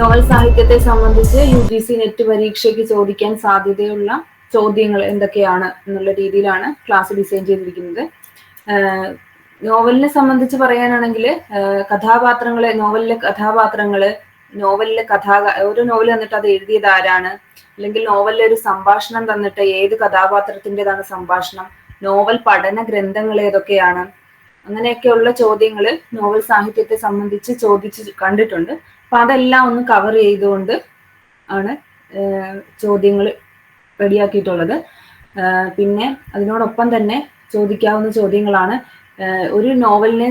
Novel സാഹിത്യത്തെ സംബന്ധിച്ച് U G C net പരീക്ഷയ്ക്ക് ചോദിക്കാൻ സാധ്യതയുള്ള ചോദ്യങ്ങൾ എന്തൊക്കെയാണ് എന്നുള്ള രീതിയിലാണ് ക്ലാസ് ഡിസൈൻ ചെയ്തിരിക്കുന്നത്. നോവലിനെ സംബന്ധിച്ച് പറയാനാണെങ്കിൽ കഥാപാത്രങ്ങളെ നോവലിലെ കഥാപാത്രങ്ങൾ നോവലിലെ കഥാ ഒരു നോവൽ തന്നിട്ട് അത് എഴുതിയത് ആരാണ്? അല്ലെങ്കിൽ നോവലിലെ ഒരു സംഭാഷണം തന്നിട്ട് ഏത് കഥാപാത്രത്തിന്റെതാണ് സംഭാഷണം? നോവൽ പഠന ഗ്രന്ഥങ്ങൾ ഏതൊക്കെയാണ്? അങ്ങനെയൊക്കെയുള്ള ചോദ്യങ്ങൾ നോവൽ സാഹിത്യത്തെ സംബന്ധിച്ച് ചോദിച്ച് കണ്ടിട്ടുണ്ട്. അപ്പൊ അതെല്ലാം ഒന്ന് കവർ ചെയ്തുകൊണ്ട് ആണ് ചോദ്യങ്ങൾ റെഡിയാക്കിയിട്ടുള്ളത് പിന്നെ അതിനോടൊപ്പം തന്നെ ചോദിക്കാവുന്ന ചോദ്യങ്ങളാണ്. ഒരു നോവലിനെ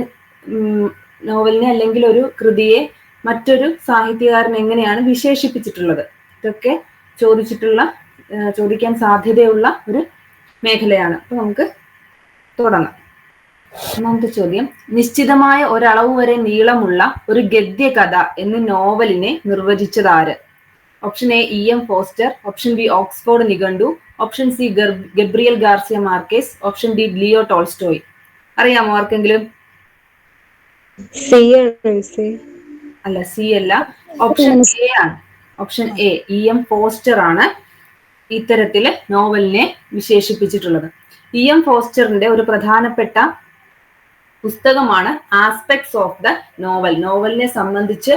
നോവലിനെ അല്ലെങ്കിൽ ഒരു കൃതിയെ മറ്റൊരു സാഹിത്യകാരൻ എങ്ങനെയാണ് വിശേഷിപ്പിച്ചിട്ടുള്ളത്? ഇതൊക്കെ ചോദിച്ചിട്ടുള്ള ചോദിക്കാൻ സാധ്യതയുള്ള ഒരു മേഖലയാണ്. അപ്പൊ നമുക്ക് തുടങ്ങാം. ഒന്നാമത്തെ ചോദ്യം. നിശ്ചിതമായ ഒരളവ് വരെ നീളമുള്ള ഒരു ഗദ്യ കഥ എന്ന് നോവലിനെ നിർവചിച്ചത് ആര് option A E. M. Forster. Option B Oxford നിഘണ്ടു. Option C Gabriel Garcia Marquez. Option D Leo Tolstoy. അറിയാമോ ആർക്കെങ്കിലും? അല്ല സി അല്ല. ഓപ്ഷൻ എ ആണ്. Option A E. M. Forster ആണ് ഇത്തരത്തിൽ നോവലിനെ വിശേഷിപ്പിച്ചിട്ടുള്ളത്. ഇ. എം. ഫോസ്റ്ററിന്റെ ഒരു പ്രധാനപ്പെട്ട പുസ്തകമാണ് ആസ്പെക്ട്സ് ഓഫ് ദ നോവൽ നോവലിനെ സംബന്ധിച്ച്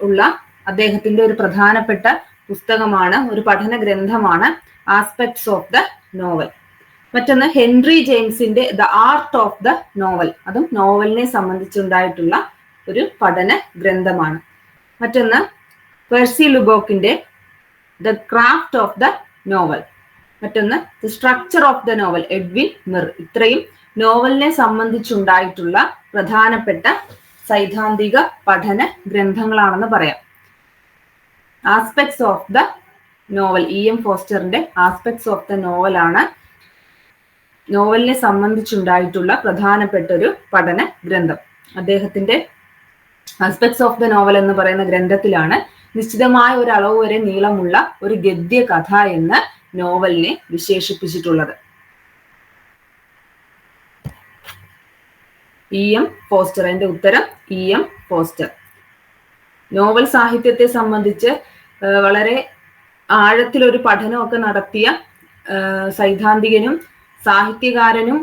ഉള്ള അദ്ദേഹത്തിന്റെ ഒരു പ്രധാനപ്പെട്ട പുസ്തകമാണ് ഒരു പഠന ഗ്രന്ഥമാണ് ആസ്പെക്ട്സ് ഓഫ് ദ നോവൽ മറ്റൊന്ന് Henry ജെയിംസിന്റെ the art of the novel അതും നോവലിനെ സംബന്ധിച്ചുണ്ടായിട്ടുള്ള ഒരു പഠന ഗ്രന്ഥമാണ്. മറ്റൊന്ന് Percy ലുബോക്കിന്റെ the craft of the novel മറ്റൊന്ന് the structure of the novel Edwin Muir ഇത്രയും നോവലിനെ സംബന്ധിച്ചുണ്ടായിട്ടുള്ള പ്രധാനപ്പെട്ട സൈദ്ധാന്തിക പഠന ഗ്രന്ഥങ്ങളാണെന്ന് പറയാം. Aspects of the novel E M ഫോസ്റ്ററിന്റെ aspects of the നോവലാണ് നോവലിനെ സംബന്ധിച്ചുണ്ടായിട്ടുള്ള പ്രധാനപ്പെട്ട ഒരു പഠന ഗ്രന്ഥം. അദ്ദേഹത്തിന്റെ ആസ്പെക്ട്സ് ഓഫ് ദ നോവൽ എന്ന് പറയുന്ന ഗ്രന്ഥത്തിലാണ് നിശ്ചിതമായ ഒരു അളവ് വരെ നീളമുള്ള ഒരു ഗദ്യ കഥ എന്ന് നോവലിനെ വിശേഷിപ്പിച്ചിട്ടുള്ളത്. ഇ എം ഫോസ്റ്റർ അതിന്റെ ഉത്തരം ഇ എം ഫോസ്റ്റർ നോവൽ സാഹിത്യത്തെ സംബന്ധിച്ച് വളരെ ആഴത്തിലൊരു പഠനമൊക്കെ നടത്തിയ സൈദ്ധാന്തികനും സാഹിത്യകാരനും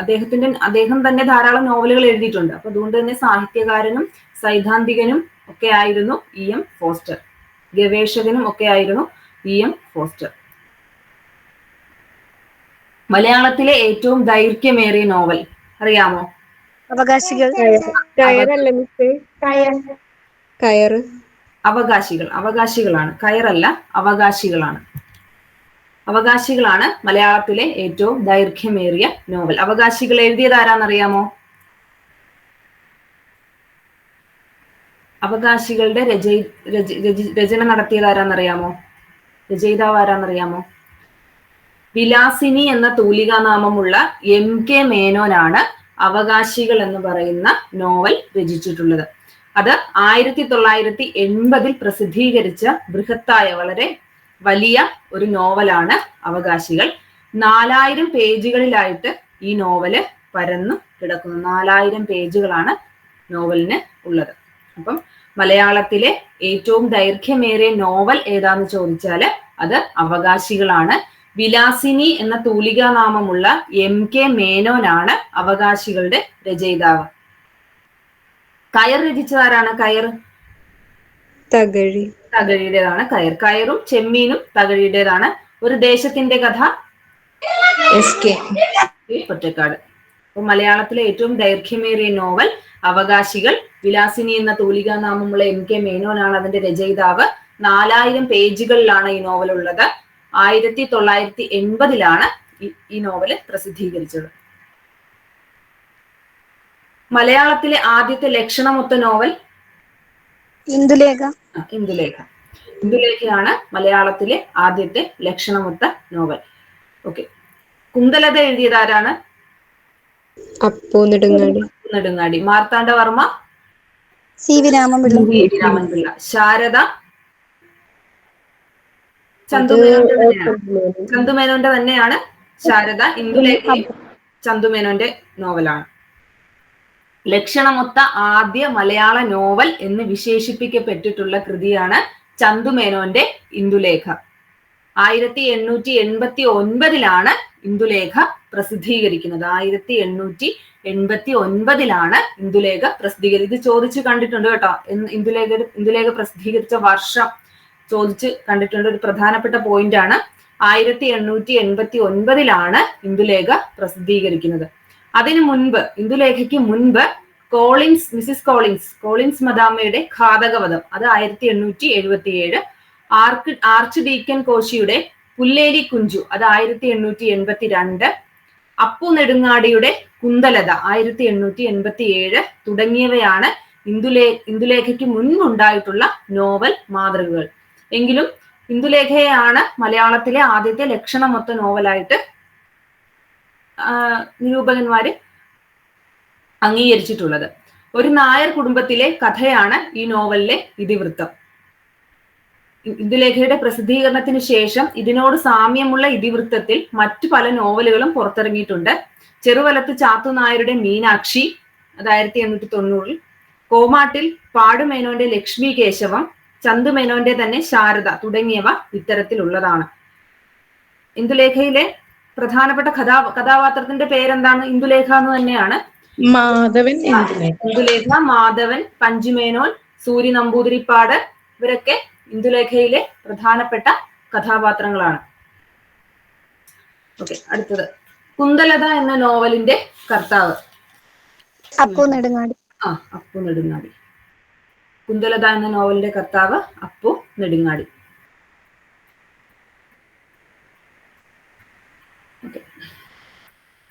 അദ്ദേഹത്തിന്റെ അദ്ദേഹം തന്നെ ധാരാളം നോവലുകൾ എഴുതിയിട്ടുണ്ട്. അപ്പൊ അതുകൊണ്ട് തന്നെ സാഹിത്യകാരനും സൈദ്ധാന്തികനും ഒക്കെ ആയിരുന്നു ഇ എം ഫോസ്റ്റർ ഗവേഷകനും ഒക്കെ ആയിരുന്നു ഇ എം ഫോസ്റ്റർ മലയാളത്തിലെ ഏറ്റവും ദൈർഘ്യമേറിയ നോവൽ അറിയാമോ? അവകാശികൾ. കയറല്ല മിസ് കയറ്. അവകാശികൾ. അവകാശികളാണ്. കയറല്ല അവകാശികളാണ്. അവകാശികളാണ് മലയാളത്തിലെ ഏറ്റവും ദൈർഘ്യമേറിയ നോവൽ. അവകാശികൾ എഴുതിയത് ആരാന്നറിയാമോ? അവകാശികളുടെ രചയി രച- രചി- രചന നടത്തിയത് ആരാന്നറിയാമോ? രചയിതാവ് ആരാന്നറിയാമോ? വിലാസിനി എന്ന തൂലികാനാമമുള്ള എം കെ മേനോനാണ് അവകാശികൾ എന്ന് പറയുന്ന നോവൽ രചിച്ചിട്ടുള്ളത്. അത് ആയിരത്തി തൊള്ളായിരത്തി എൺപതിൽ പ്രസിദ്ധീകരിച്ച ബൃഹത്തായ വളരെ വലിയ ഒരു നോവലാണ് അവകാശികൾ. നാലായിരം പേജുകളിലായിട്ട് ഈ നോവൽ പരന്നു കിടക്കുന്നു. നാലായിരം പേജുകളാണ് നോവലിന് ഉള്ളത്. അപ്പം മലയാളത്തിലെ ഏറ്റവും ദൈർഘ്യമേറിയ നോവൽ ഏതാന്ന് ചോദിച്ചാൽ അത് അവകാശികളാണ്. വിലാസിനി എന്ന തൂലികാനാമമുള്ള എം കെ മേനോനാണ് അവകാശികളുടെ രചയിതാവ്. കയർ രചിച്ചതാരാണ് കയർ? തകഴി. തകഴിയുടേതാണ് കയർ. കയറും ചെമ്മീനും തകഴിയുടേതാണ്. ഒരു ദേശത്തിന്റെ കഥ? S K. പൊറ്റക്കാട് അപ്പൊ മലയാളത്തിലെ ഏറ്റവും ദൈർഘ്യമേറിയ നോവൽ അവകാശികൾ വിലാസിനി എന്ന തൂലികാനാമമുള്ള എം കെ മേനോനാണ് അതിന്റെ രചയിതാവ്. നാലായിരം പേജുകളിലാണ് ഈ നോവൽ ഉള്ളത് ആയിരത്തി തൊള്ളായിരത്തി എൺപതിലാണ് ഈ- നോവൽ പ്രസിദ്ധീകരിച്ചത്. മലയാളത്തിലെ ആദ്യത്തെ ലക്ഷണമൊത്ത നോവൽ? ഇന്ദുലേഖ. ഇന്ദുലേഖ. ഇന്ദുലേഖയാണ് മലയാളത്തിലെ ആദ്യത്തെ ലക്ഷണമൊത്ത നോവൽ. ഓക്കെ. കുന്തലത എഴുതിയത് ആരാണ് Appu Nedungadi. Nedungadi. Marthanda Varma? C V Raman Pillai. Sharada ചന്തുമേനോന്റെ തന്നെയാണ്. ചന്തുമേനോന്റെ തന്നെയാണ് ശാരദ. ഇന്ദുലേഖയും ചന്തുമേനോന്റെ നോവലാണ്. ലക്ഷണമൊത്ത ആദ്യ മലയാള നോവൽ എന്ന് വിശേഷിപ്പിക്കപ്പെട്ടിട്ടുള്ള കൃതിയാണ് ചന്തുമേനോന്റെ ഇന്ദുലേഖ. ആയിരത്തി എണ്ണൂറ്റി എൺപത്തി ഒൻപതിലാണ് ഇന്ദുലേഖ പ്രസിദ്ധീകരിക്കുന്നത്. ആയിരത്തി എണ്ണൂറ്റി എൺപത്തി ഒൻപതിലാണ് ഇന്ദുലേഖ പ്രസിദ്ധീകരിച്ചത് ഇത് ചോദിച്ചു കണ്ടിട്ടുണ്ട് കേട്ടോ. ഇന്ദുലേഖ ഇന്ദുലേഖ പ്രസിദ്ധീകരിച്ച വർഷം ചോദിച്ച് കണ്ടിട്ടുണ്ട്. ഒരു പ്രധാനപ്പെട്ട പോയിന്റ് ആണ്. ആയിരത്തി എണ്ണൂറ്റി എൺപത്തി ഒൻപതിലാണ് ഇന്ദുലേഖ പ്രസിദ്ധീകരിക്കുന്നത്. അതിനു മുൻപ് ഇന്ദുലേഖയ്ക്ക് മുൻപ് കോളിൻസ് മിസിസ് കോളിൻസ് കോളിൻസ് മദാമയുടെ ഘാതകവധം അത് ആയിരത്തി എണ്ണൂറ്റി എഴുപത്തി ഏഴ് ആർക്ക് ആർച്ച് ഡീക്കൻ കോശിയുടെ പുല്ലേരി കുഞ്ചു അത് ആയിരത്തി എണ്ണൂറ്റി എൺപത്തി രണ്ട് അപ്പു നെടുങ്ങാടിയുടെ കുന്തലത ആയിരത്തി എണ്ണൂറ്റി എൺപത്തി ഏഴ് തുടങ്ങിയവയാണ് ഇന്ദുലേ ഇന്ദുലേഖയ്ക്ക് മുൻപുണ്ടായിട്ടുള്ള നോവൽ മാതൃകകൾ. എങ്കിലും ഇന്ദുലേഖയാണ് മലയാളത്തിലെ ആദ്യത്തെ ലക്ഷണമൊത്ത നോവലായിട്ട് നിരൂപകന്മാര് അംഗീകരിച്ചിട്ടുള്ളത്. ഒരു നായർ കുടുംബത്തിലെ കഥയാണ് ഈ നോവലിലെ ഇതിവൃത്തം. ഇന്ദുലേഖയുടെ പ്രസിദ്ധീകരണത്തിന് ശേഷം ഇതിനോട് സാമ്യമുള്ള ഇതിവൃത്തത്തിൽ മറ്റു പല നോവലുകളും പുറത്തിറങ്ങിയിട്ടുണ്ട്. ചെറുവലത്ത് ചാത്തു നായരുടെ മീനാക്ഷി അത് ആയിരത്തി എണ്ണൂറ്റി തൊണ്ണൂറിൽ. കോമാട്ടിൽ പാടുമേനോന്റെ ലക്ഷ്മി കേശവം ചന്തുമേനോന്റെ തന്നെ ശാരദ തുടങ്ങിയവ ഇത്തരത്തിലുള്ളതാണ്. ഇന്ദുലേഖയിലെ പ്രധാനപ്പെട്ട കഥാ കഥാപാത്രത്തിന്റെ പേരെന്താണ്? ഇന്ദുലേഖ എന്ന് തന്നെയാണ്. മാധവൻ ഇന്ദുലേഖ. മാധവൻ പഞ്ചുമേനോൻ സൂര്യ നമ്പൂതിരിപ്പാട് ഇവരൊക്കെ ഇന്ദുലേഖയിലെ പ്രധാനപ്പെട്ട കഥാപാത്രങ്ങളാണ്. ഓക്കെ അടുത്തത്. കുന്തലത എന്ന നോവലിന്റെ കർത്താവ്. അപ്പു നെടുങ്ങാടി. ആ അപ്പു നെടുങ്ങാടി. കുന്തലത എന്ന നോവലിന്റെ കർത്താവ് അപ്പു നെടുങ്ങാടി.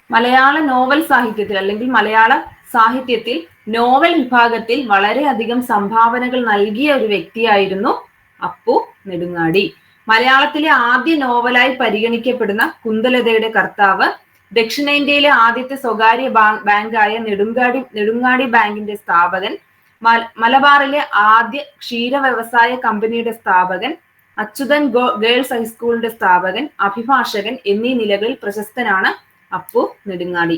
മലയാള നോവൽ സാഹിത്യത്തിൽ അല്ലെങ്കിൽ മലയാള സാഹിത്യത്തിൽ നോവൽ വിഭാഗത്തിൽ വളരെയധികം സംഭാവനകൾ നൽകിയ ഒരു വ്യക്തിയായിരുന്നു അപ്പു നെടുങ്ങാടി. മലയാളത്തിലെ ആദ്യ നോവലായി പരിഗണിക്കപ്പെടുന്ന കുന്തലതയുടെ കർത്താവ് ദക്ഷിണേന്ത്യയിലെ ആദ്യത്തെ സ്വകാര്യ ബാങ്കായ നെടുങ്കാടി നെടുങ്ങാടി ബാങ്കിന്റെ സ്ഥാപകൻ മലബാറിലെ ആദ്യ ക്ഷീര വ്യവസായ കമ്പനിയുടെ സ്ഥാപകൻ അച്യുതൻ ഗേൾസ് ഹൈസ്കൂളിന്റെ സ്ഥാപകൻ അഭിഭാഷകൻ എന്നീ നിലകളിൽ പ്രശസ്തനാണ് അപ്പു നെടുങ്ങാടി.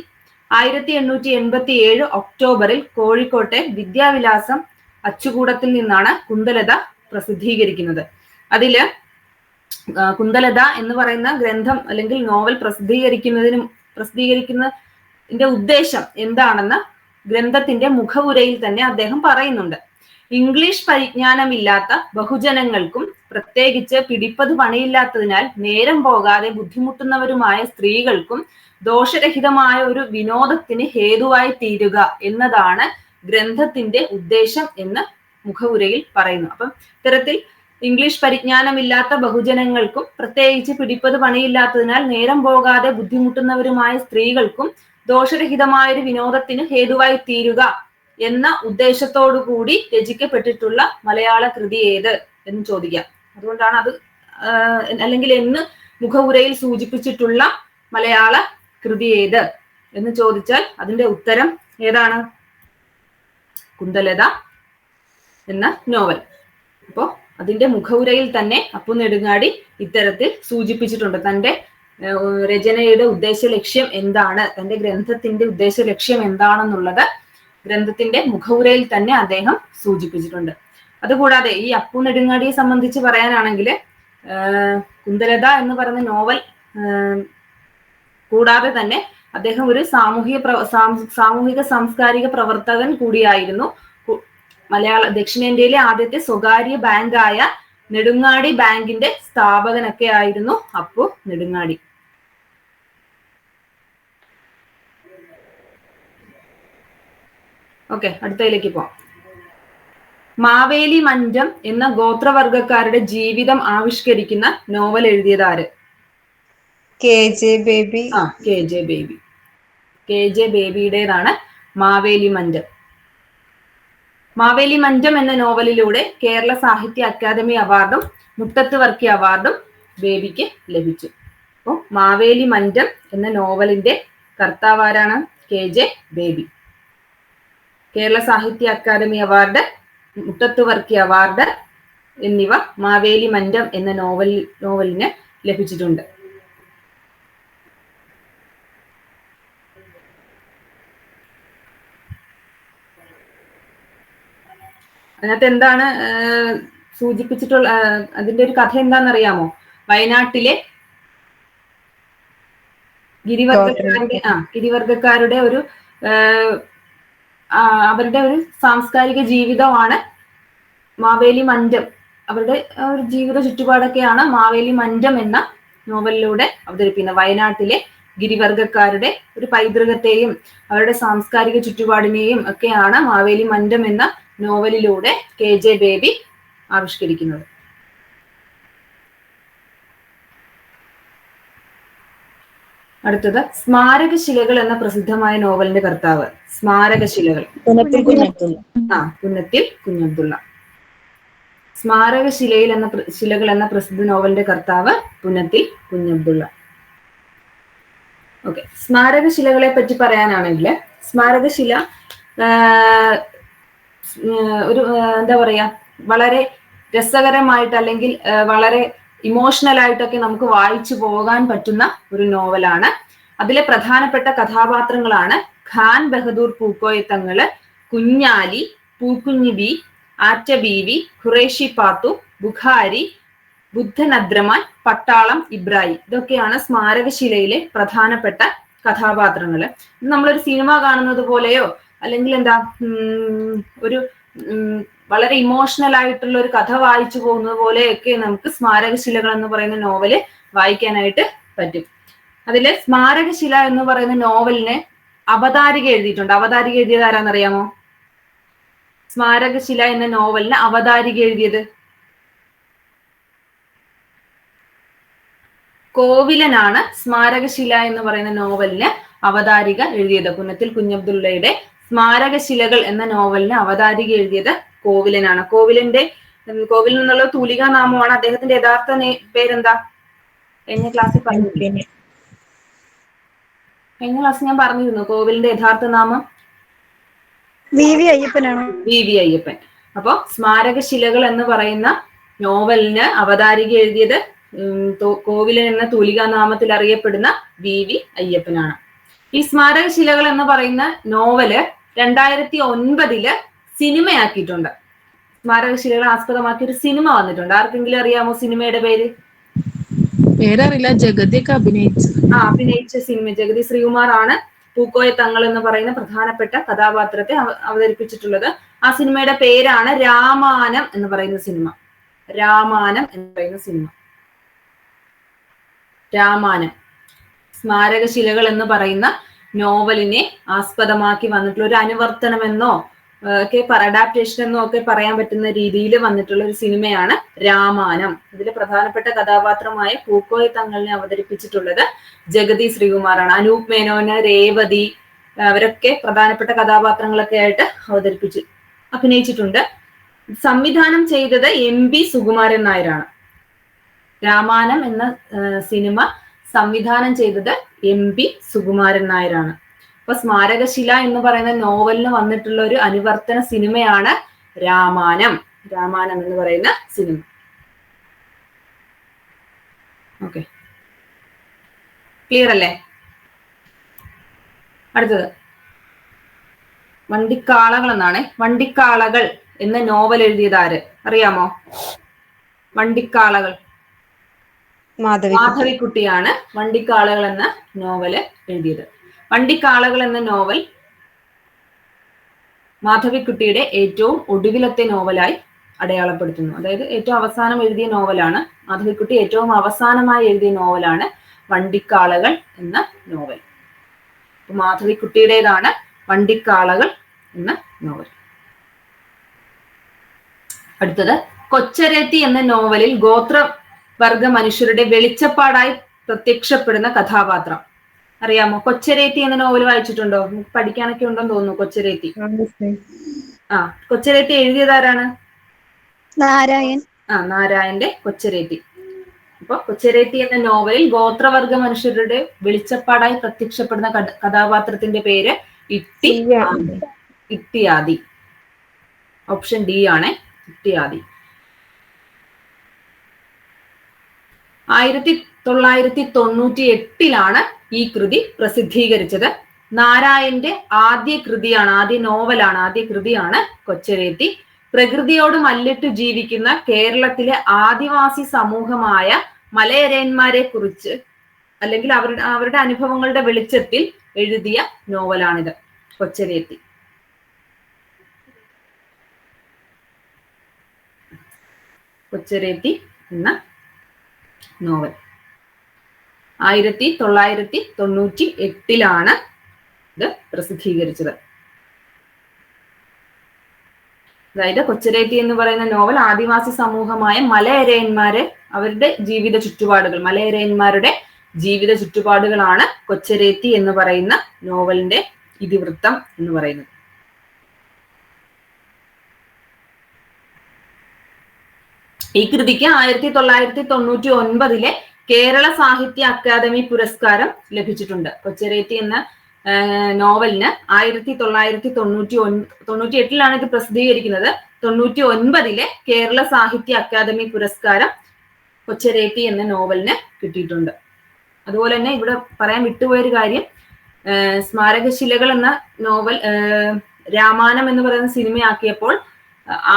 ആയിരത്തി എണ്ണൂറ്റി എൺപത്തി ഏഴ് ഒക്ടോബറിൽ കോഴിക്കോട്ടെ വിദ്യാവിലാസം അച്ചുകൂടത്തിൽ നിന്നാണ് കുന്തലത പ്രസിദ്ധീകരിക്കുന്നത്. അതിൽ കുന്തലത എന്ന് പറയുന്ന ഗ്രന്ഥം അല്ലെങ്കിൽ നോവൽ പ്രസിദ്ധീകരിക്കുന്നതിനും പ്രസിദ്ധീകരിക്കുന്നതിന്റെ ഉദ്ദേശം എന്താണെന്ന് ഗ്രന്ഥത്തിന്റെ മുഖവുരയിൽ തന്നെ അദ്ദേഹം പറയുന്നുണ്ട്. ഇംഗ്ലീഷ് പരിജ്ഞാനമില്ലാത്ത ബഹുജനങ്ങൾക്കും പ്രത്യേകിച്ച് പിടിപ്പത് പണിയില്ലാത്തതിനാൽ നേരം പോകാതെ ബുദ്ധിമുട്ടുന്നവരുമായ സ്ത്രീകൾക്കും ദോഷരഹിതമായ ഒരു വിനോദത്തിന് ഹേതുവായി തീരുക എന്നതാണ് ഗ്രന്ഥത്തിന്റെ ഉദ്ദേശം എന്ന് മുഖവുരയിൽ പറയുന്നു. അപ്പം ഇത്തരത്തിൽ ഇംഗ്ലീഷ് പരിജ്ഞാനമില്ലാത്ത ബഹുജനങ്ങൾക്കും പ്രത്യേകിച്ച് പിടിപ്പത് പണിയില്ലാത്തതിനാൽ നേരം പോകാതെ ബുദ്ധിമുട്ടുന്നവരുമായ സ്ത്രീകൾക്കും ദോഷരഹിതമായ ഒരു വിനോദത്തിന് ഹേതുവായി തീരുക എന്ന ഉദ്ദേശത്തോടു കൂടി രചിക്കപ്പെട്ടിട്ടുള്ള മലയാള കൃതി ഏത് എന്ന് ചോദിക്കാം. അതുകൊണ്ടാണ് അത് അല്ലെങ്കിൽ എന്ന് മുഖവുരയിൽ സൂചിപ്പിച്ചിട്ടുള്ള മലയാള കൃതി ഏത് എന്ന് ചോദിച്ചാൽ അതിന്റെ ഉത്തരം ഏതാണ്? കുന്തലത എന്ന നോവൽ. അപ്പോ അതിന്റെ മുഖവുരയിൽ തന്നെ അപ്പു നെടുങ്ങാടി ഇത്തരത്തിൽ സൂചിപ്പിച്ചിട്ടുണ്ട്. തന്റെ രചനയുടെ ഉദ്ദേശ ലക്ഷ്യം എന്താണ്? തന്റെ ഗ്രന്ഥത്തിന്റെ ഉദ്ദേശ ലക്ഷ്യം എന്താണെന്നുള്ളത് ഗ്രന്ഥത്തിന്റെ മുഖവുരയിൽ തന്നെ അദ്ദേഹം സൂചിപ്പിച്ചിട്ടുണ്ട്. അതുകൂടാതെ ഈ അപ്പു നെടുങ്ങാടിയെ സംബന്ധിച്ച് പറയാനാണെങ്കിൽ കുന്തലത എന്ന് പറയുന്ന നോവൽ കൂടാതെ തന്നെ അദ്ദേഹം ഒരു സാമൂഹിക സാമൂഹിക സാംസ്കാരിക പ്രവർത്തകൻ കൂടിയായിരുന്നു. മലയാള ദക്ഷിണേന്ത്യയിലെ ആദ്യത്തെ സ്വകാര്യ ബാങ്കായ നെടുങ്ങാടി ബാങ്കിന്റെ സ്ഥാപകനൊക്കെ ആയിരുന്നു അപ്പു നെടുങ്ങാടി. ഓക്കെ അടുത്തതിലേക്ക് പോവാം. മാവേലി മഞ്ചം എന്ന ഗോത്രവർഗക്കാരുടെ ജീവിതം ആവിഷ്കരിക്കുന്ന നോവൽ എഴുതിയത് ആര്? K J Baby. ആ K J Baby. K J ബേബിയുടേതാണ് Maveli Mancham. Maveli Mancham എന്ന നോവലിലൂടെ കേരള സാഹിത്യ അക്കാദമി അവാർഡും മുട്ടത്ത് വർക്കി അവാർഡും ബേബിക്ക് ലഭിച്ചു. അപ്പോൾ മാവേലി മഞ്ചം എന്ന നോവലിന്റെ കർത്താവാരാണ് K J Baby. Kerala Sahitya Akademi award Muttathu Varkey award എന്നിവ മാവേലി മഞ്ചം എന്ന നോവൽ നോവലിന് ലഭിച്ചിട്ടുണ്ട്. അതിനകത്ത് എന്താണ് സൂചിപ്പിച്ചിട്ടുള്ള അതിന്റെ ഒരു കഥ എന്താണെന്നറിയാമോ? വയനാട്ടിലെ ഗിരിവർഗക്കാരുടെ ആ ഗിരിവർഗക്കാരുടെ ഒരു അവരുടെ ഒരു സാംസ്കാരിക ജീവിതമാണ് മാവേലി മഞ്ചം അവരുടെ ഒരു ജീവിത ചുറ്റുപാടൊക്കെയാണ് മാവേലി മഞ്ചം എന്ന നോവലിലൂടെ അവതരിപ്പിക്കുന്നത്. വയനാട്ടിലെ ഗിരിവർഗക്കാരുടെ ഒരു പൈതൃകത്തെയും അവരുടെ സാംസ്കാരിക ചുറ്റുപാടിനെയും ഒക്കെയാണ് മാവേലി മഞ്ചം എന്ന നോവലിലൂടെ കെ ജെ ബേബി ആവിഷ്കരിക്കുന്നത്. അടുത്തത് സ്മാരകശിലകൾ എന്ന പ്രസിദ്ധമായ നോവലിന്റെ കർത്താവ്. സ്മാരകശിലകൾ. ആ പുന്നത്തിൽ കുഞ്ഞബ്ദുള്ള സ്മാരകശിലയിൽ എന്ന ശിലകൾ എന്ന പ്രസിദ്ധ നോവലിന്റെ കർത്താവ് പുന്നത്തിൽ കുഞ്ഞബ്ദുള്ള ഓക്കെ. സ്മാരകശിലകളെ പറ്റി പറയാനാണെങ്കിൽ സ്മാരകശില ഒരു എന്താ പറയാ വളരെ രസകരമായിട്ട് അല്ലെങ്കിൽ വളരെ ഇമോഷണൽ ആയിട്ടൊക്കെ നമുക്ക് വായിച്ചു പോകാൻ പറ്റുന്ന ഒരു നോവലാണ് അതിലെ പ്രധാനപ്പെട്ട കഥാപാത്രങ്ങളാണ് ഖാൻ ബഹദൂർ പൂക്കോയത്തങ്ങൾ കുഞ്ഞാലി പൂക്കുഞ്ഞി ബി ആറ്റ ബീവി ഖുറേഷി പാത്തു ബുഖാരി ബുദ്ധൻ അദ്രമാൻ പട്ടാളം ഇബ്രാഹിം ഇതൊക്കെയാണ് സ്മാരകശിലയിലെ പ്രധാനപ്പെട്ട കഥാപാത്രങ്ങൾ. നമ്മളൊരു സിനിമ കാണുന്നത് പോലെയോ അല്ലെങ്കിൽ എന്താ ഒരു വളരെ ഇമോഷണൽ ആയിട്ടുള്ള ഒരു കഥ വായിച്ചു പോകുന്നത് പോലെയൊക്കെ നമുക്ക് സ്മാരകശിലകൾ എന്ന് പറയുന്ന നോവൽ വായിക്കാനായിട്ട് പറ്റും. അതിലെ സ്മാരകശില എന്ന് പറയുന്ന നോവലിന് അവതാരിക എഴുതിയിട്ടുണ്ട്. അവതാരിക എഴുതിയത് ആരാന്നറിയാമോ? സ്മാരകശില എന്ന നോവലിന് അവതാരിക എഴുതിയത്. കോവിലനാണ് സ്മാരകശില എന്ന് പറയുന്ന നോവലിന് അവതാരിക എഴുതിയത്. പുന്നത്തിൽ കുഞ്ഞബ്ദുള്ളയുടെ സ്മാരകശിലകൾ എന്ന നോവലിന് അവതാരിക എഴുതിയത് കോവിലനാണ്. കോവിലന്റെ കോവിലിൽ നിന്നുള്ള തൂലിക നാമമാണ് അദ്ദേഹത്തിന്റെ യഥാർത്ഥ പേരെന്താ? കഴിഞ്ഞ ക്ലാസ്സിൽ പറഞ്ഞു കഴിഞ്ഞ ക്ലാസ് ഞാൻ പറഞ്ഞിരുന്നു കോവിലിന്റെ യഥാർത്ഥ നാമം. V V അയ്യപ്പനാണ്. V V Ayyappan. അപ്പോ സ്മാരകശിലകൾ എന്ന് പറയുന്ന നോവലിന് അവതാരിക എഴുതിയത് കോവിലൻ എന്ന തൂലികാ നാമത്തിൽ അറിയപ്പെടുന്ന വി വി അയ്യപ്പനാണ്. ഈ സ്മാരകശിലകൾ എന്ന് പറയുന്ന നോവൽ രണ്ടായിരത്തി ഒൻപതിൽ സിനിമയാക്കിയിട്ടുണ്ട്. സ്മാരകശിലകൾ ആസ്പദമാക്കി ഒരു സിനിമ വന്നിട്ടുണ്ട്. ആർക്കെങ്കിലും അറിയാമോ സിനിമയുടെ പേര്? പേരറിയില്ല. ജഗതിയൊക്കെ അഭിനയിച്ചു. ആ അഭിനയിച്ച സിനിമ. ജഗതി ശ്രീകുമാർ ആണ് പൂക്കോയ തങ്ങൾ എന്ന് പറയുന്ന പ്രധാനപ്പെട്ട കഥാപാത്രത്തെ അവതരിപ്പിച്ചിട്ടുള്ളത്. ആ സിനിമയുടെ പേരാണ് രാമാനം എന്ന് പറയുന്ന സിനിമ. രാമാനം എന്ന് പറയുന്ന സിനിമ. രാമാനം. സ്മാരകശിലകൾ എന്ന് പറയുന്ന നോവലിനെ ആസ്പദമാക്കി വന്നിട്ടുള്ള ഒരു അനുവർത്തനമെന്നോ ഒക്കെ അഡാപ്റ്റേഷൻ എന്നൊക്കെ പറയാൻ പറ്റുന്ന രീതിയിൽ വന്നിട്ടുള്ള ഒരു സിനിമയാണ് രാമാനം ഇതിലെ പ്രധാനപ്പെട്ട കഥാപാത്രമായ പൂക്കോയ തങ്ങളിനെ അവതരിപ്പിച്ചിട്ടുള്ളത് ജഗതി ശ്രീകുമാറാണ്. അനൂപ് മേനോന് രേവതി അവരൊക്കെ പ്രധാനപ്പെട്ട കഥാപാത്രങ്ങളൊക്കെ ആയിട്ട് അവതരിപ്പിച്ചു അഭിനയിച്ചിട്ടുണ്ട്. സംവിധാനം ചെയ്തത് എം ബി സുകുമാരൻ നായരാണ്. രാമാനം എന്ന സിനിമ സംവിധാനം ചെയ്തത് എം ബി സുകുമാരൻ നായരാണ്. അപ്പൊ സ്മാരകശില എന്ന് പറയുന്ന നോവലിന് വന്നിട്ടുള്ള ഒരു അനുവർത്തന സിനിമയാണ് രാമാനം രാമാനം എന്ന് പറയുന്ന സിനിമ. ഓക്കെ. ക്ലിയർ അല്ലേ? അടുത്തത്. വണ്ടിക്കാളകൾ എന്നാണ്. വണ്ടിക്കാളകൾ എന്ന നോവൽ എഴുതിയത് ആര്? അറിയാമോ? വണ്ടിക്കാളകൾ. മാധവി മാധവിക്കുട്ടിയാണ് വണ്ടിക്കാളകൾ എന്ന നോവൽ എഴുതിയത്. വണ്ടിക്കാളകൾ എന്ന നോവൽ മാധവിക്കുട്ടിയുടെ ഏറ്റവും ഒടുവിലത്തെ നോവലായി അടയാളപ്പെടുത്തുന്നു. അതായത് ഏറ്റവും അവസാനം എഴുതിയ നോവലാണ്. മാധവിക്കുട്ടി ഏറ്റവും അവസാനമായി എഴുതിയ നോവലാണ് വണ്ടിക്കാളകൾ എന്ന നോവൽ. മാധവിക്കുട്ടിയുടേതാണ് വണ്ടിക്കാളകൾ എന്ന നോവൽ. അടുത്തത് കൊച്ചരേത്തി എന്ന നോവലിൽ ഗോത്രവർഗ മനുഷ്യരുടെ വെളിച്ചപ്പാടായി പ്രത്യക്ഷപ്പെടുന്ന കഥാപാത്രം. അറിയാമോ? കൊച്ചരേത്തി എന്ന നോവൽ വായിച്ചിട്ടുണ്ടോ? പഠിക്കാനൊക്കെ ഉണ്ടെന്ന് തോന്നുന്നു കൊച്ചരേത്തി ആ കൊച്ചരേത്തി എഴുതിയതാരാണ് നാരായൺ. ആ നാരായന്റെ കൊച്ചരേത്തി അപ്പൊ കൊച്ചരേത്തി എന്ന നോവലിൽ ഗോത്രവർഗ മനുഷ്യരുടെ വെളിച്ചപ്പാടായി പ്രത്യക്ഷപ്പെടുന്ന കഥാപാത്രത്തിന്റെ പേര് ഇട്ടി ആദി. ഇട്ടിയാദി ഓപ്ഷൻ ഡി ആണ് ഇട്ടിയാദി ആയിരത്തി തൊള്ളായിരത്തി തൊണ്ണൂറ്റി എട്ടിലാണ് ഈ കൃതി പ്രസിദ്ധീകരിച്ചത്. നാരായന്റെ ആദ്യ കൃതിയാണ് ആദ്യ നോവലാണ് ആദ്യ കൃതിയാണ് കൊച്ചരേത്തി. പ്രകൃതിയോട് മല്ലിട്ട് ജീവിക്കുന്ന കേരളത്തിലെ ആദിവാസി സമൂഹമായ മലയരയന്മാരെ കുറിച്ച് അല്ലെങ്കിൽ അവരുടെ അവരുടെ അനുഭവങ്ങളുടെ വെളിച്ചത്തിൽ എഴുതിയ നോവലാണിത് കൊച്ചരേത്തി. കൊച്ചരേത്തി എന്ന നോവൽ. ആയിരത്തി തൊള്ളായിരത്തി തൊണ്ണൂറ്റി എട്ടിലാണ് ഇത് പ്രസിദ്ധീകരിച്ചത്. അതായത് കൊച്ചരേറ്റി എന്ന് പറയുന്ന നോവൽ ആദിവാസി സമൂഹമായ മലയരയന്മാരെ അവരുടെ ജീവിത ചുറ്റുപാടുകൾ മലയരയന്മാരുടെ ജീവിത ചുറ്റുപാടുകളാണ് കൊച്ചരേത്തി എന്ന് പറയുന്ന നോവലിന്റെ ഇതിവൃത്തം എന്ന് പറയുന്നത്. ഈ കൃതിക്ക് ആയിരത്തി തൊള്ളായിരത്തി തൊണ്ണൂറ്റി ഒൻപതിലെ കേരള സാഹിത്യ അക്കാദമി പുരസ്കാരം ലഭിച്ചിട്ടുണ്ട്. കൊച്ചരേറ്റി എന്ന നോവലിന് ആയിരത്തി തൊള്ളായിരത്തി തൊണ്ണൂറ്റി ഒൻ തൊണ്ണൂറ്റി എട്ടിലാണ് ഇത് പ്രസിദ്ധീകരിക്കുന്നത്. തൊണ്ണൂറ്റി ഒൻപതിലെ കേരള സാഹിത്യ അക്കാദമി പുരസ്കാരം കൊച്ചരേറ്റി എന്ന നോവലിന് കിട്ടിയിട്ടുണ്ട്. അതുപോലെ തന്നെ ഇവിടെ പറയാൻ വിട്ടുപോയൊരു കാര്യം സ്മാരകശിലകൾ എന്ന നോവൽ രാമാനം എന്ന് പറയുന്ന സിനിമയാക്കിയപ്പോൾ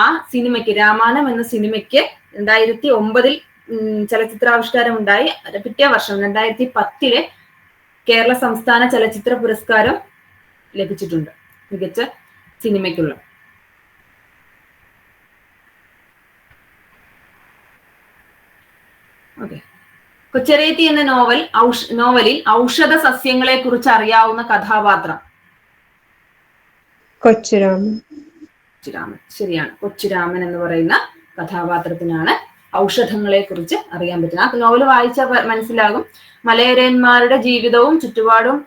ആ സിനിമയ്ക്ക് രാമായണം എന്ന സിനിമയ്ക്ക് രണ്ടായിരത്തി ഒമ്പതിൽ ഉം, ചലച്ചിത്രാവിഷ്കാരം ഉണ്ടായി പിറ്റേ വർഷം രണ്ടായിരത്തി പത്തിലെ കേരള സംസ്ഥാന ചലച്ചിത്ര പുരസ്കാരം ലഭിച്ചിട്ടുണ്ട്. മികച്ച സിനിമയ്ക്കുള്ള. ഓക്കെ. കൊച്ചരേത്തി എന്ന നോവൽ ഔഷ നോവലിൽ ഔഷധ സസ്യങ്ങളെ കുറിച്ച് അറിയാവുന്ന കഥാപാത്രം. കൊച്ചുരാമൻ. കൊച്ചുരാമൻ. ശരിയാണ്. കൊച്ചുരാമൻ എന്ന് പറയുന്ന കഥാപാത്രത്തിനാണ് ഔഷധങ്ങളെ കുറിച്ച് അറിയാൻ പറ്റും. ആ നോവൽ വായിച്ചാൽ മനസ്സിലാകും. മലയരന്മാരുടെ ജീവിതവും ചുറ്റുപാടും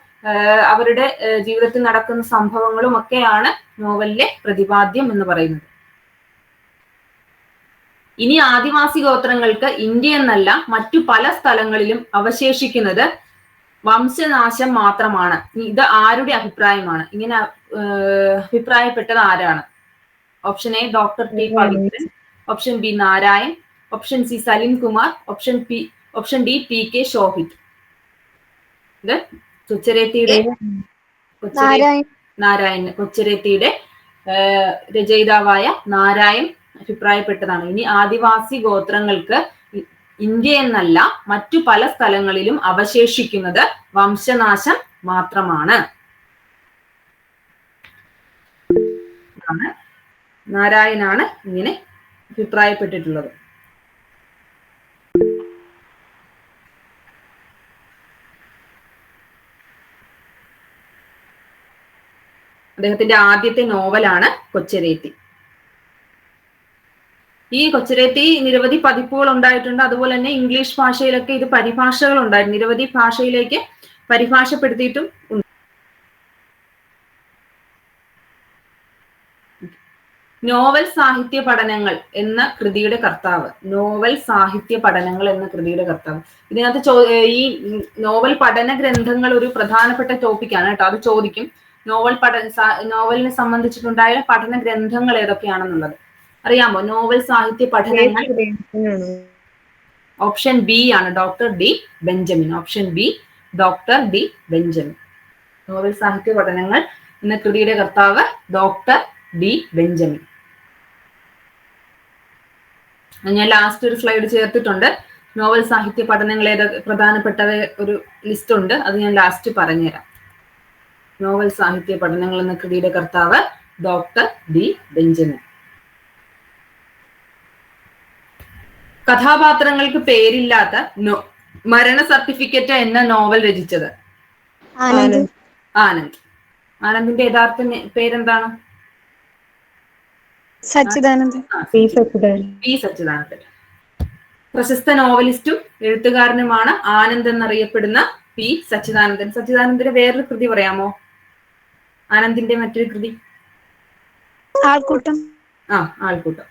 അവരുടെ ജീവിതത്തിൽ നടക്കുന്ന സംഭവങ്ങളും ഒക്കെയാണ് നോവലിലെ പ്രതിപാദ്യം എന്ന് പറയുന്നത്. ഇനി ആദിവാസി ഗോത്രങ്ങൾക്ക് ഇന്ത്യ എന്നല്ല മറ്റു പല സ്ഥലങ്ങളിലും അവശേഷിക്കുന്നത് വംശനാശം മാത്രമാണ്. ഇത് ആരുടെ അഭിപ്രായമാണ്? ഇങ്ങനെ അഭിപ്രായപ്പെട്ടത് ആരാണ്? Option A doctor T Pavithran. Option B Narayan. Option C Salim Kumar option P option D P K Shohith കൊച്ചരേത്തിയുടെ Narayanan Narayan. കൊച്ചരേത്തിയുടെ രചയിതാവായ നാരായൺ അഭിപ്രായപ്പെട്ടതാണ്. ഇനി ആദിവാസി ഗോത്രങ്ങൾക്ക് ഇന്ത്യ എന്നല്ല മറ്റു പല സ്ഥലങ്ങളിലും അവശേഷിക്കുന്നത് വംശനാശം മാത്രമാണ്. നാരായണാണ് ഇങ്ങനെ അഭിപ്രായപ്പെട്ടിട്ടുള്ളത്. അദ്ദേഹത്തിന്റെ ആദ്യത്തെ നോവലാണ് കൊച്ചരേത്തി ഈ കൊച്ചരേത്തി നിരവധി പതിപ്പുകൾ ഉണ്ടായിട്ടുണ്ട്. അതുപോലെ തന്നെ ഇംഗ്ലീഷ് ഭാഷയിലൊക്കെ ഇത് പരിഭാഷകൾ ഉണ്ടായിരുന്നു. നിരവധി ഭാഷയിലേക്ക് പരിഭാഷപ്പെടുത്തിയിട്ടും ഉണ്ട്. നോവൽ സാഹിത്യ പഠനങ്ങൾ എന്ന കൃതിയുടെ കർത്താവ്. നോവൽ സാഹിത്യ പഠനങ്ങൾ എന്ന കൃതിയുടെ കർത്താവ്. ഇതിനകത്ത് ഈ നോവൽ പഠന ഗ്രന്ഥങ്ങൾ ഒരു പ്രധാനപ്പെട്ട ടോപ്പിക്കാണ് കേട്ടോ. അത് ചോദിക്കും. നോവൽ പഠന നോവലിനെ സംബന്ധിച്ചിട്ടുണ്ടായ പഠന ഗ്രന്ഥങ്ങൾ ഏതൊക്കെയാണെന്നുള്ളത്. അറിയാമോ? നോവൽ സാഹിത്യ പഠനങ്ങൾ. ഓപ്ഷൻ ബി ആണ് doctor D Benjamin. Option B doctor D Benjamin. Novel സാഹിത്യ പഠനങ്ങൾ. എന്ന കൃതിയുടെ കർത്താവ് ഡോക്ടർ ഡി ബെഞ്ചമിൻ. ഞാൻ ലാസ്റ്റ് ഒരു സ്ലൈഡ് ചേർത്തിട്ടുണ്ട്. നോവൽ സാഹിത്യ പഠനങ്ങൾ ഏതൊക്കെ ഒരു ലിസ്റ്റ് ഉണ്ട്. അത് ഞാൻ ലാസ്റ്റ് പറഞ്ഞുതരാം. നോവൽ സാഹിത്യ പഠനങ്ങൾ എന്ന കൃതിയുടെ കർത്താവ് ഡോക്ടർ ഡി ബെഞ്ചമിൻ. കഥാപാത്രങ്ങൾക്ക് പേരില്ലാത്ത നോ മരണ സർട്ടിഫിക്കറ്റ് എന്ന നോവൽ രചിച്ചത്. ആനന്ദ്. ആനന്ദ്. ആനന്ദിന്റെ യഥാർത്ഥ പേരെന്താണ്? പി സച്ചിദാനന്ദൻ പി സച്ചിദാനന്ദൻ പ്രശസ്ത നോവലിസ്റ്റും എഴുത്തുകാരനുമാണ് ആനന്ദ് എന്നറിയപ്പെടുന്ന പി സച്ചിദാനന്ദൻ. സച്ചിദാനന്ദന്റെ വേറൊരു കൃതി പറയാമോ? ആനന്ദിന്റെ മറ്റൊരു കൃതി? ആൾക്കൂട്ടം. ആ ആൾക്കൂട്ടം.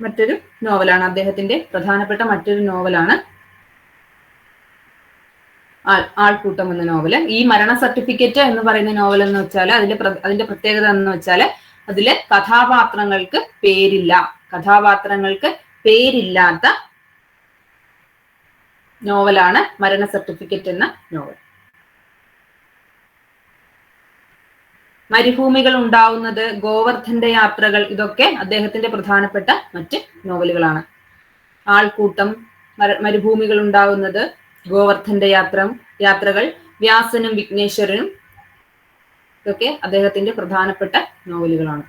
മറ്റൊരു നോവലാണ്. അദ്ദേഹത്തിന്റെ പ്രധാനപ്പെട്ട മറ്റൊരു നോവലാണ് ആൾ ആൾക്കൂട്ടം എന്ന നോവൽ. ഈ മരണ സർട്ടിഫിക്കറ്റ് എന്ന് പറയുന്ന നോവൽ എന്ന് വെച്ചാൽ അതിന്റെ അതിന്റെ പ്രത്യേകത എന്ന് വെച്ചാൽ അതിലെ കഥാപാത്രങ്ങൾക്ക് പേരില്ല. കഥാപാത്രങ്ങൾക്ക് പേരില്ലാത്ത നോവലാണ് മരണ സർട്ടിഫിക്കറ്റ് എന്ന നോവൽ. മരുഭൂമികൾ ഉണ്ടാവുന്നത് ഗോവർദ്ധന്റെ യാത്രകൾ ഇതൊക്കെ അദ്ദേഹത്തിന്റെ പ്രധാനപ്പെട്ട മറ്റ് നോവലുകളാണ്. ആൾക്കൂട്ടം മര- മരുഭൂമികൾ ഉണ്ടാവുന്നത് ഗോവർദ്ധന്റെ യാത്ര യാത്രകൾ വ്യാസനും വിഘ്നേശ്വരനും ഇതൊക്കെ അദ്ദേഹത്തിന്റെ പ്രധാനപ്പെട്ട നോവലുകളാണ്.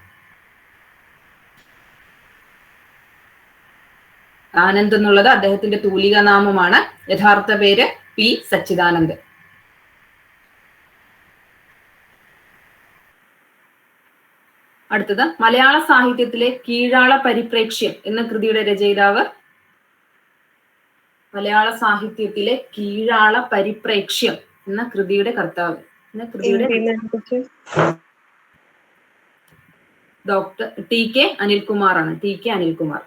ആനന്ദ് എന്നുള്ളത് അദ്ദേഹത്തിന്റെ തൂലിക നാമമാണ് യഥാർത്ഥ പേര് പി. സച്ചിദാനന്ദ്. അടുത്തത് മലയാള സാഹിത്യത്തിലെ കീഴാള പരിപ്രേക്ഷ്യം എന്ന കൃതിയുടെ രചയിതാവ്. മലയാള സാഹിത്യത്തിലെ കീഴാള പരിപ്രേക്ഷ്യം എന്ന കൃതിയുടെ കർത്താവ്. എന്ന കൃതിയുടെ doctor T K അനിൽകുമാറാണ്. T K Anilkumar.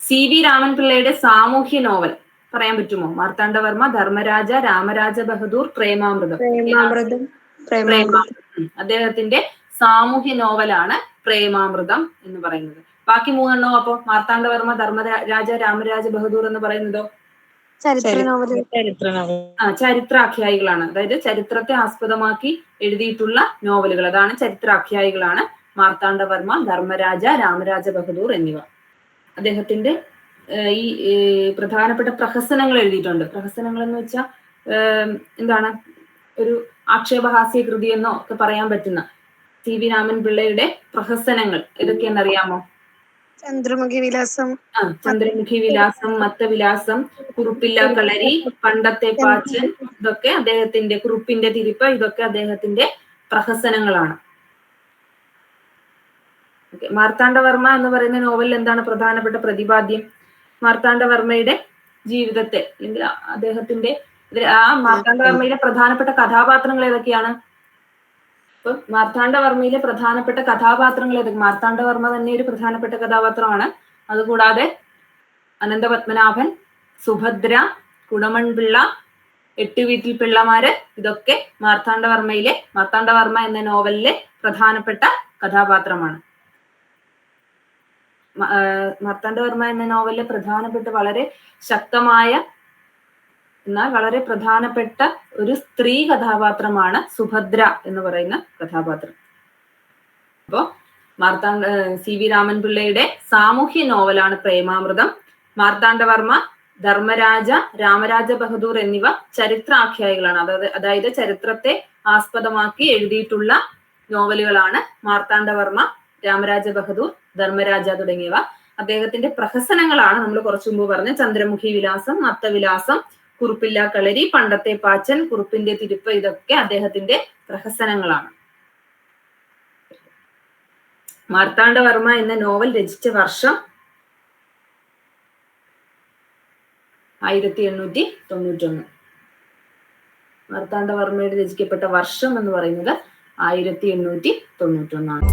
C V രാമൻപിള്ളയുടെ സാമൂഹ്യ നോവൽ. പറയാൻ പറ്റുമോ? മാർത്താണ്ഡവർമ്മ ധർമ്മരാജ രാമരാജ ബഹദൂർ പ്രേമാമൃതം. പ്രേമാമൃതം പ്രേമാമൃതം. അദ്ദേഹത്തിന്റെ സാമൂഹ്യ നോവലാണ് പ്രേമാമൃതം എന്ന് പറയുന്നത്. ബാക്കി മൂന്നെണ്ണോ അപ്പോ മാർത്താണ്ഡവർമ്മ ധർമ്മരാജ രാമരാജ ബഹദൂർ എന്ന് പറയുന്നതോ? ആ ചരിത്രാഖ്യായികളാണ്. അതായത് ചരിത്രത്തെ ആസ്പദമാക്കി എഴുതിയിട്ടുള്ള നോവലുകൾ. അതാണ് ചരിത്രാഖ്യായികളാണ് മാർത്താണ്ഡവർമ്മ ധർമ്മരാജ രാമരാജ ബഹദൂർ എന്നിവ. അദ്ദേഹത്തിന്റെ ഈ പ്രധാനപ്പെട്ട പ്രഹസനങ്ങൾ എഴുതിയിട്ടുണ്ട്. പ്രഹസനങ്ങൾ എന്ന് വെച്ചാൽ എന്താണ്? ഒരു ആക്ഷേപഹാസ്യ കൃതി എന്നോ ഒക്കെ പറയാൻ പറ്റുന്ന സി വി രാമൻ പിള്ളയുടെ പ്രഹസനങ്ങൾ. ഏതൊക്കെയെന്ന് അറിയാമോ? ചന്ദ്രമുഖി വിലാസം. ആ ചന്ദ്രമുഖി വിലാസം മത്തവിലാസം കുറുപ്പില്ല കളരി പണ്ടത്തെ പാച്ചൻ ഇതൊക്കെ അദ്ദേഹത്തിന്റെ കുറുപ്പിന്റെ തിരിപ്പ് ഇതൊക്കെ അദ്ദേഹത്തിന്റെ പ്രഹസനങ്ങളാണ്. മാർത്താണ്ഡവർമ്മ എന്ന് പറയുന്ന നോവലിൽ എന്താണ് പ്രധാനപ്പെട്ട പ്രതിപാദ്യം? മാർത്താണ്ഡവർമ്മയുടെ ജീവിതത്തെ അല്ലെങ്കിൽ അദ്ദേഹത്തിന്റെ ആ മാർത്താണ്ഡവർമ്മയിലെ പ്രധാനപ്പെട്ട കഥാപാത്രങ്ങൾ ഏതൊക്കെയാണ്? ഇപ്പൊ മാർത്താണ്ഡവർമ്മയിലെ പ്രധാനപ്പെട്ട കഥാപാത്രങ്ങൾ ഏതൊക്കെ? മാർത്താണ്ഡവർമ്മ തന്നെ ഒരു പ്രധാനപ്പെട്ട കഥാപാത്രമാണ്. അതുകൂടാതെ അനന്തപത്മനാഭൻ സുഭദ്ര കുടമൺപിള്ള എട്ട് വീട്ടിൽ പിള്ളമാര് ഇതൊക്കെ മാർത്താണ്ഡവർമ്മയിലെ മാർത്താണ്ഡവർമ്മ എന്ന നോവലിലെ പ്രധാനപ്പെട്ട കഥാപാത്രമാണ്. മാർത്താണ്ഡവർമ്മ എന്ന നോവലിലെ പ്രധാനപ്പെട്ട വളരെ ശക്തമായ എന്നാൽ വളരെ പ്രധാനപ്പെട്ട ഒരു സ്ത്രീ കഥാപാത്രമാണ് സുഭദ്ര എന്ന് പറയുന്ന കഥാപാത്രം. അപ്പോ മാർത്താണ്ഡ സി വി രാമൻപിള്ളയുടെ സാമൂഹ്യ നോവലാണ് പ്രേമാമൃതം. മാർത്താണ്ഡവർമ്മ ധർമ്മരാജ രാമരാജ ബഹദൂർ എന്നിവ ചരിത്രാഖ്യായികളാണ്. അതായത് അതായത് ചരിത്രത്തെ ആസ്പദമാക്കി എഴുതിയിട്ടുള്ള നോവലുകളാണ് മാർത്താണ്ഡവർമ്മ രാമരാജ ബഹദൂർ ധർമ്മരാജ തുടങ്ങിയവ. അദ്ദേഹത്തിന്റെ പ്രഹസനങ്ങളാണ് നമ്മൾ കുറച്ചു മുമ്പ് പറഞ്ഞ ചന്ദ്രമുഖി വിലാസം മത്തവിലാസം കുറുപ്പില്ല കളരി പണ്ടത്തെ പാച്ചൻ കുറുപ്പിന്റെ തിരുപ്പ് ഇതൊക്കെ അദ്ദേഹത്തിന്റെ പ്രഹസനങ്ങളാണ്. മാർത്താണ്ഡവർമ്മ എന്ന നോവൽ രചിച്ച വർഷം ആയിരത്തി എണ്ണൂറ്റി തൊണ്ണൂറ്റൊന്ന് മാർത്താണ്ഡവർമ്മയുടെ രചിക്കപ്പെട്ട വർഷം എന്ന് പറയുന്നത് ആയിരത്തി എണ്ണൂറ്റി തൊണ്ണൂറ്റൊന്നാണ്